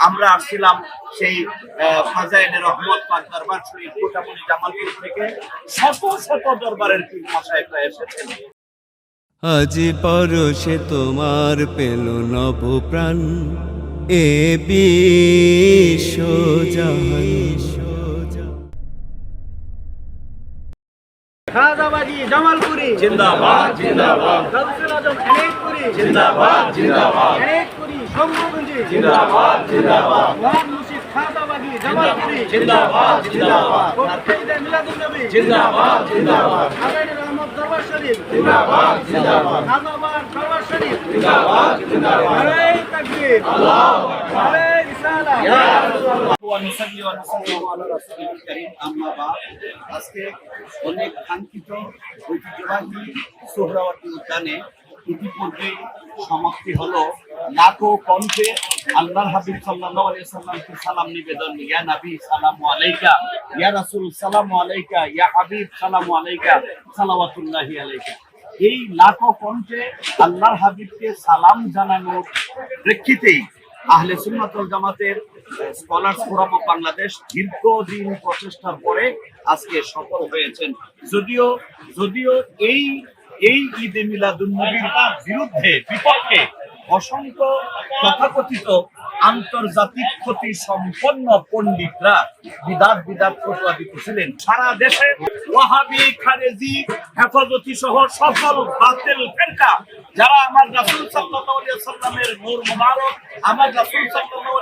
আমরা আসছিলাম সেই আহ, রহমত পাক দরবার শরীফ কোটামণি জামালপুর থেকে। শত শত দরবারের পীর মশাইকরা এসেছেন। আজ পরশে তোমার পেল নব প্রাণ এ খাজাবাজি জামালপুরি। জিন্দাবাদ জিন্দাবাদ। জিন্দাবাদ জিন্দাবাদ। এনেকপুরি শম্ভুগঞ্জি জিন্দাবাদ জিন্দাবাদ ওয়ান মুর্শিদ খাজাবাজি জামালপুরি জিন্দাবাদ জিন্দাবাদ কোটখাইদে মিলাদুন নবী জিন্দাবাদ জিন্দাবাদ আগাইন রহমত দরবার শরীফ জিন্দাবাদ জিন্দাবাদ খাজাবাদ দরবার শরীফ জিন্দাবাদ জিন্দাবাদ নারে তাকবীর আল্লাহু নারে রিসালাত ونصلي ونسلم على رسول الكريم أما بعد আজকে অনেক কাঙ্ক্ষিত ঐতিহ্যবাহী সোহরাওয়ার্দী উদ্যানে ইতিপূর্বে সমাপ্তি হলো লাখো কণ্ঠে আল্লাহর হাবিব সাল্লাল্লাহু আলাইহি সাল্লামকে সালাম নিবেদন? ইয়া নবী, সালামু আলাইকা। ইয়া রাসূল, সালামু আলাইকা। ইয়া হাবিব, সালামু আলাইকা। সালাওয়াতুল্লাহি আলাইকা। এই লাখো কণ্ঠে আল্লাহর হাবিবকে সালাম জানানোর প্রেক্ষিতেই আহলে সুন্নাতুল জামাতের স্কলার্স ফোরাম অফ বাংলাদেশ দীর্ঘদিন প্রচেষ্টার পরে আজকে সফল হয়েছেন। যদিও যদিও এই এই ঈদে মিলাদুন নবীর বিরুদ্ধে, বিপক্ষে অসংখ্য তথাকথিত আন্তর্জাতিক ক্ষতি সম্পন্ন পন্ডিতরা বিদাত বিদাত প্রতিবাদী দিতেছিলেন সারা দেশে ওয়াহাবি, খারেজি, হেফাজতি সহ সকল বাতিল ফেরকা, যারা আমার রাসূল আলাইহি সাল্লামের নূর মুবারক, আমার রাসূল আলাইহি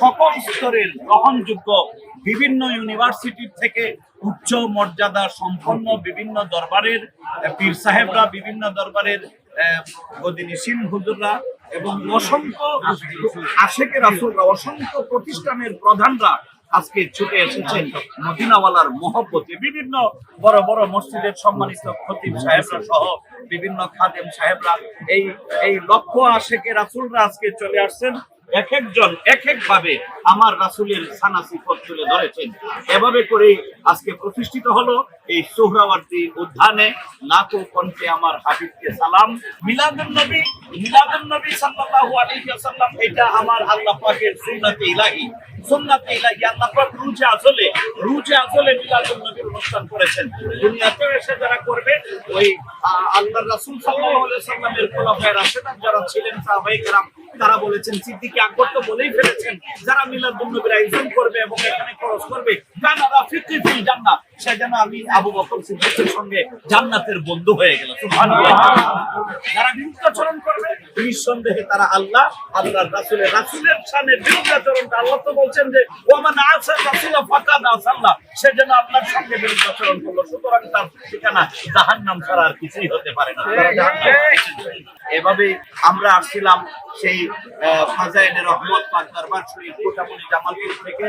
সকল স্তরের গ্রহণযোগ্য বিভিন্ন ইউনিভার্সিটি থেকে উচ্চ মর্যাদা সম্পন্ন বিভিন্ন দরবারের পীর সাহেবরা বিভিন্ন দরবারের হুজুররা এবং অসংখ্য আশেকের আসলরা অসংখ্য প্রতিষ্ঠানের প্রধানরা আজকে ছুটে এসেছেন মদিনাওয়ালার মহব্বতে। বিভিন্ন বড় বড় মসজিদের সম্মানিত খতিব সাহেবরা সহ বিভিন্ন খাদেম সাহেবরা, এই এই লক্ষ আশেকের রাসুলরা আজকে চলে আসছেন। এক একজন, এক এক ভাবে আমার রাসুলের সানা সিফত তুলে ধরেছেন। এভাবে করে আজকে প্রতিষ্ঠিত হলো এই উদ্যানে। কণ্ঠে আমার হাবিবকে সালাম। নবী নবী এটা আমার আল্লাহ পাকের ইলাহি। ইলাহি, আল্লাহ পাক রুজে রুজে নবীর অনুষ্ঠান করেছেন। দুনিয়াতে এসে যারা করবে, ওই আল্লাহর রাসূল সাল্লাল্লাহু আলাইহি ওয়াসাল্লামের খোলাফায়ে রাশিদান যারা ছিলেন তারা বলেছেন, সিদ্দিকী আকবর তো বলেই ফেলেছেন, যারা মিলাদুন নবীর আয়োজন করবে এবং এখানে খরচ করবে ফিল জান্নাত। সে যেন আমি আবু বকর সিদ্দিকের সঙ্গে জান্নাতের বন্ধু হয়ে গেল যারা বিরুদ্ধাচরণ করবে, নিঃসন্দেহে তারা আল্লাহ রাসূলের রাসূলের বিরুদ্ধাচরণটা আল্লাহ তো বলছেন যে ফাকাদ আসাল্লাহ সে যেন আল্লাহর সঙ্গে বিরুদ্ধাচরণ করল, সুতরাং তার ঠিকানা ছাড়া আর কিছুই হতে পারে না। এভাবে আমরা আসছিলাম সেই ফাজাইনে রহমত পাক দরবার শরীফ কোটামণি জামালপুর থেকে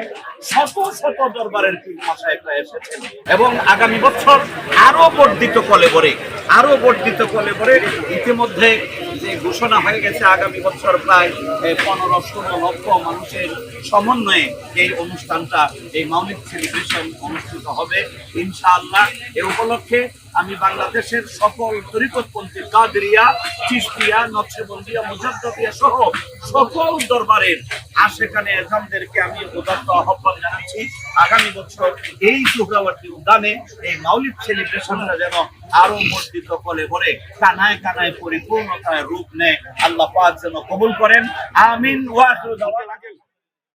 শত শত দরবারের পীর মশাইকরা এসেছেন। এবং আগামী বছর আরও বর্ধিত কলেবরে আরও বর্ধিত কলেবরে ইতিমধ্যে যে ঘোষণা হয়ে গেছে আগামী বছর প্রায় পনেরো ষোলো লক্ষ মানুষের সমন্বয়ে এই অনুষ্ঠানটা, এই মাউলিক সেলিব্রেশন অনুষ্ঠিত হবে, ইনশাআল্লাহ। এ উপলক্ষে আমি বাংলাদেশের সকল তরিকতপন্থী কাদরিয়া চিস্তিয়া নকশবন্দিয়া মুজাদ্দিয়া সহ সকল দরবারের আশেখানে এজামদেরকে আমি উদাত্ত আহ্বান জানাচ্ছি আগামী বছর এই সুহরাওয়ার্দী উদ্যানে এই মাউলিক সেলিব্রেশনটা যেন আরও মসজিদ কলে ভরে কানায় কানায় পরিপূর্ণতায় রূপ নেয়। আল্লাহ যেন কবুল করেন। আমিন। ওয়া আখিরু দাওয়ানা।